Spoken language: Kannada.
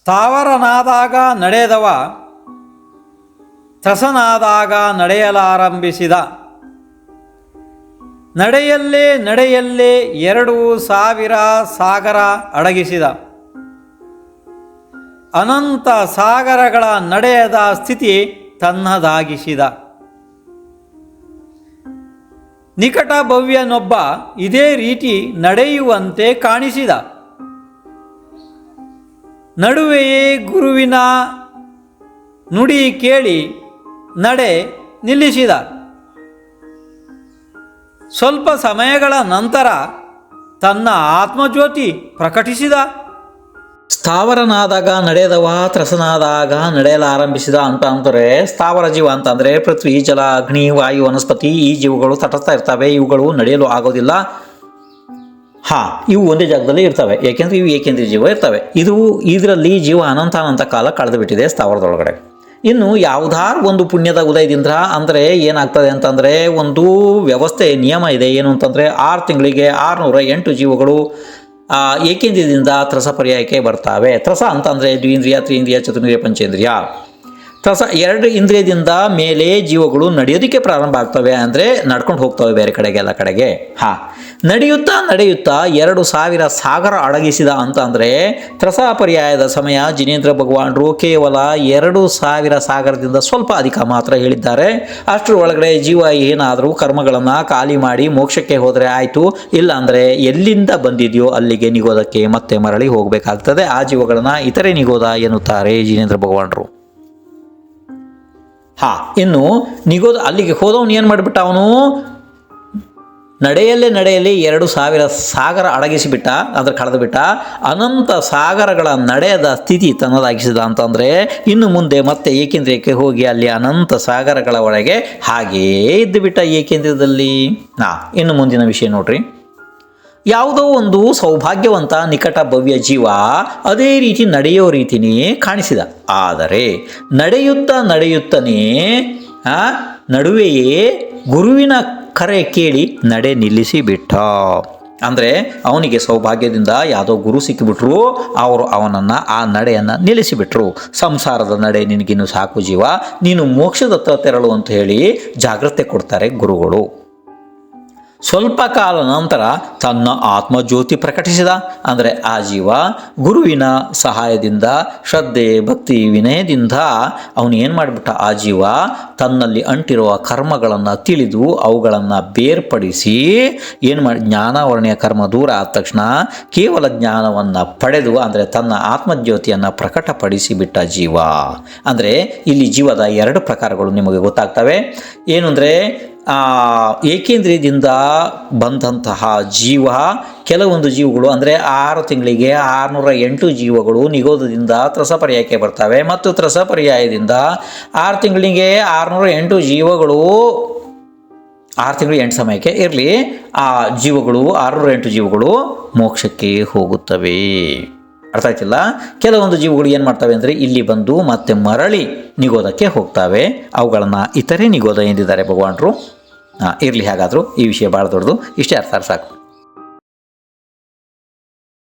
ಸ್ಥಾವರನಾದಾಗ ನಡೆದವ, ತಸನಾದಾಗ ನಡೆಯಲಾರಂಭಿಸಿದ. ನಡೆಯಲ್ಲೇ ನಡೆಯಲ್ಲೇ ಎರಡು ಸಾವಿರ ಸಾಗರ ಅಡಗಿಸಿದ. ಅನಂತ ಸಾಗರಗಳ ನಡೆಯದ ಸ್ಥಿತಿ ತನ್ನದಾಗಿಸಿದ. ನಿಕಟ ಭವ್ಯನೊಬ್ಬ ಇದೇ ರೀತಿ ನಡೆಯುವಂತೆ ಕಾಣಿಸಿದ. ನಡುವೆಯೇ ಗುರುವಿನ ನುಡಿ ಕೇಳಿ ನಡೆ ನಿಲ್ಲಿಸಿದ. ಸ್ವಲ್ಪ ಸಮಯಗಳ ನಂತರ ತನ್ನ ಆತ್ಮಜ್ಯೋತಿ ಪ್ರಕಟಿಸಿದ. ಸ್ಥಾವರನಾದಾಗ ನಡೆದವ ತ್ರಸನಾದಾಗ ನಡೆಯಲಾರಂಭಿಸಿದ ಅಂತ ಅಂತಾರೆ ಸ್ಥಾವರ ಜೀವ ಅಂತಂದರೆ ಪೃಥ್ವಿ, ಜಲ, ಅಗ್ನಿ, ವಾಯು, ವನಸ್ಪತಿ, ಈ ಜೀವಗಳು ತಟಸ್ಥ ಇರ್ತವೆ, ಇವುಗಳು ನಡೆಯಲು ಆಗೋದಿಲ್ಲ. ಹಾ, ಇವು ಒಂದೇ ಜಾಗದಲ್ಲಿ ಇರ್ತವೆ. ಏಕೆಂದರೆ ಇವು ಏಕೆಂದ್ರೆ ಜೀವ ಇರ್ತವೆ. ಇದು ಇದರಲ್ಲಿ ಜೀವ ಅನಂತ ಅನಂತ ಕಾಲ ಕಳೆದು ಬಿಟ್ಟಿದೆ ಸ್ಥಾವರದೊಳಗಡೆ. ಇನ್ನು ಯಾವುದಾರು ಒಂದು ಪುಣ್ಯದ ಉದಯದಿಂದ ಅಂದರೆ ಏನಾಗ್ತದೆ ಅಂತಂದರೆ ಒಂದು ವ್ಯವಸ್ಥೆ, ನಿಯಮ ಇದೆ ಏನು ಅಂತಂದರೆ ಆರು ತಿಂಗಳಿಗೆ ಆರುನೂರ ಎಂಟು ಜೀವಗಳು ಏಕೇಂದ್ರಿಯದಿಂದ ತ್ರಸ ಪರ್ಯಾಯಕ್ಕೆ ಬರ್ತಾವೆ. ತ್ರಸ ಅಂತಂದರೆ ದ್ವಿಂದ್ರಿಯ ತ್ರೀಂದ್ರಿಯ ಚತುರ್ಂದ್ರಿಯ ಪಂಚೇಂದ್ರಿಯ. ತ್ರಸ ಎರಡು ಇಂದ್ರಿಯದಿಂದ ಮೇಲೆ ಜೀವಗಳು ನಡೆಯೋದಕ್ಕೆ ಪ್ರಾರಂಭ ಆಗ್ತವೆ ಅಂದರೆ ನಡ್ಕೊಂಡು ಹೋಗ್ತವೆ ಬೇರೆ ಕಡೆಗೆ ಎಲ್ಲ ಕಡೆಗೆ. ಹಾಂ. ನಡೆಯುತ್ತಾ ನಡೆಯುತ್ತಾ ಎರಡು ಸಾವಿರ ಸಾಗರ ಅಡಗಿಸಿದ ಅಂತ ಅಂದರೆ ತ್ರಸ ಪರ್ಯಾಯದ ಸಮಯ ಜಿನೇಂದ್ರ ಭಗವಾನರು ಕೇವಲ ಎರಡು ಸಾವಿರ ಸಾಗರದಿಂದ ಸ್ವಲ್ಪ ಅಧಿಕ ಮಾತ್ರ ಹೇಳಿದ್ದಾರೆ. ಅಷ್ಟರ ಒಳಗಡೆ ಜೀವ ಏನಾದರೂ ಕರ್ಮಗಳನ್ನು ಖಾಲಿ ಮಾಡಿ ಮೋಕ್ಷಕ್ಕೆ ಹೋದರೆ ಆಯಿತು, ಇಲ್ಲ ಅಂದರೆ ಎಲ್ಲಿಂದ ಬಂದಿದೆಯೋ ಅಲ್ಲಿಗೆ ನಿಗೋದಕ್ಕೆ ಮತ್ತೆ ಮರಳಿ ಹೋಗಬೇಕಾಗ್ತದೆ. ಆ ಜೀವಗಳನ್ನು ಇತರೆ ನಿಗೋದ ಎನ್ನುತ್ತಾರೆ ಜಿನೇಂದ್ರ ಭಗವಾನರು. ಹಾ, ಇನ್ನು ನಿಗೋದ ಅಲ್ಲಿಗೆ ಹೋದವನು ಏನು ಮಾಡಿಬಿಟ್ಟ ಅವನು? ನಡೆಯಲ್ಲೇ ನಡೆಯಲಿ ಎರಡು ಸಾವಿರ ಸಾಗರ ಅಡಗಿಸಿಬಿಟ್ಟ, ಅಂದ್ರೆ ಕಳೆದು ಬಿಟ್ಟ ಅನಂತ ಸಾಗರಗಳ ನಡೆಯದ ಸ್ಥಿತಿ ತನ್ನದಾಗಿಸಿದ ಅಂತಂದರೆ, ಇನ್ನು ಮುಂದೆ ಮತ್ತೆ ಏಕೇಂದ್ರಿಯಕ್ಕೆ ಹೋಗಿ ಅಲ್ಲಿ ಅನಂತ ಸಾಗರಗಳ ಒಳಗೆ ಹಾಗೇ ಇದ್ದುಬಿಟ್ಟ ಏಕೇಂದ್ರದಲ್ಲಿ ನಾ, ಇನ್ನು ಮುಂದಿನ ವಿಷಯ ನೋಡ್ರಿ. ಯಾವುದೋ ಒಂದು ಸೌಭಾಗ್ಯವಂತ ನಿಕಟ ಭವ್ಯ ಜೀವ ಅದೇ ರೀತಿ ನಡೆಯೋ ರೀತಿನೇ ಕಾಣಿಸಿದ. ಆದರೆ ನಡೆಯುತ್ತಾ ನಡೆಯುತ್ತನೇ ನಡುವೆಯೇ ಗುರುವಿನ ಕರೆ ಕೇಳಿ ನಡೆ ನಿಲ್ಲಿಸಿಬಿಟ್ಟ. ಅಂದರೆ ಅವನಿಗೆ ಸೌಭಾಗ್ಯದಿಂದ ಯಾವುದೋ ಗುರು ಸಿಕ್ಕಿಬಿಟ್ರು, ಅವರು ಅವನನ್ನು ಆ ನಡೆಯನ್ನು ನಿಲ್ಲಿಸಿಬಿಟ್ರು. ಸಂಸಾರದ ನಡೆ ನಿನಗಿನ್ನು ಸಾಕು ಜೀವ, ನೀನು ಮೋಕ್ಷದತ್ತ ತೆರಳು ಅಂತ ಹೇಳಿ ಜಾಗ್ರತೆ ಕೊಡ್ತಾರೆ ಗುರುಗಳು. ಸ್ವಲ್ಪ ಕಾಲ ನಂತರ ತನ್ನ ಆತ್ಮಜ್ಯೋತಿ ಪ್ರಕಟಿಸಿದ. ಅಂದರೆ ಆ ಜೀವ ಗುರುವಿನ ಸಹಾಯದಿಂದ, ಶ್ರದ್ಧೆ, ಭಕ್ತಿ, ವಿನಯದಿಂದ ಅವನು ಏನು ಮಾಡಿಬಿಟ್ಟ? ಆ ಜೀವ ತನ್ನಲ್ಲಿ ಅಂಟಿರುವ ಕರ್ಮಗಳನ್ನು ತಿಳಿದು ಅವುಗಳನ್ನು ಬೇರ್ಪಡಿಸಿ ಏನು ಮಾಡಿ, ಜ್ಞಾನಾವರಣೆಯ ಕರ್ಮ ದೂರ ಆದ ತಕ್ಷಣ ಕೇವಲ ಜ್ಞಾನವನ್ನು ಪಡೆದು, ಅಂದರೆ ತನ್ನ ಆತ್ಮಜ್ಯೋತಿಯನ್ನು ಪ್ರಕಟಪಡಿಸಿಬಿಟ್ಟ ಜೀವ. ಅಂದರೆ ಇಲ್ಲಿ ಜೀವದ ಎರಡು ಪ್ರಕಾರಗಳು ನಿಮಗೆ ಗೊತ್ತಾಗ್ತವೆ. ಏನು ಏಕೇಂದ್ರಿಯದಿಂದ ಬಂದಂತಹ ಜೀವ, ಕೆಲವೊಂದು ಜೀವಗಳು, ಅಂದರೆ ಆರು ತಿಂಗಳಿಗೆ ಆರುನೂರ ಎಂಟು ಜೀವಗಳು ನಿಗೋಧದಿಂದ ತ್ರಸಪರ್ಯಾಯಕ್ಕೆ ಬರ್ತವೆ. ಮತ್ತು ತ್ರಸಪರ್ಯಾಯದಿಂದ ಆರು ತಿಂಗಳಿಗೆ ಆರುನೂರ ಎಂಟು ಜೀವಗಳು, ಆರು ತಿಂಗಳು ಎಂಟು ಸಮಯಕ್ಕೆ ಇರಲಿ. ಆ ಜೀವಗಳು, ಆರುನೂರ ಎಂಟು ಜೀವಗಳು ಮೋಕ್ಷಕ್ಕೆ ಹೋಗುತ್ತವೆ. ಅರ್ಥ ಆಯ್ತಿಲ್ಲ? ಕೆಲವೊಂದು ಜೀವಗಳು ಏನು ಮಾಡ್ತವೆ ಅಂದರೆ ಇಲ್ಲಿ ಬಂದು ಮತ್ತೆ ಮರಳಿ ನಿಗೋದಕ್ಕೆ ಹೋಗ್ತವೆ. ಅವುಗಳನ್ನು ಇತರೆ ನಿಗೋದ ಎಂದಿದ್ದಾರೆ ಭಗವಾನರು. ಇರಲಿ ಹಾಗಾದರೂ ಈ ವಿಷಯ ಭಾಳ ದೊಡ್ಡದು. ಇಷ್ಟೇ ಅರ್ಥ ಸಾಕು.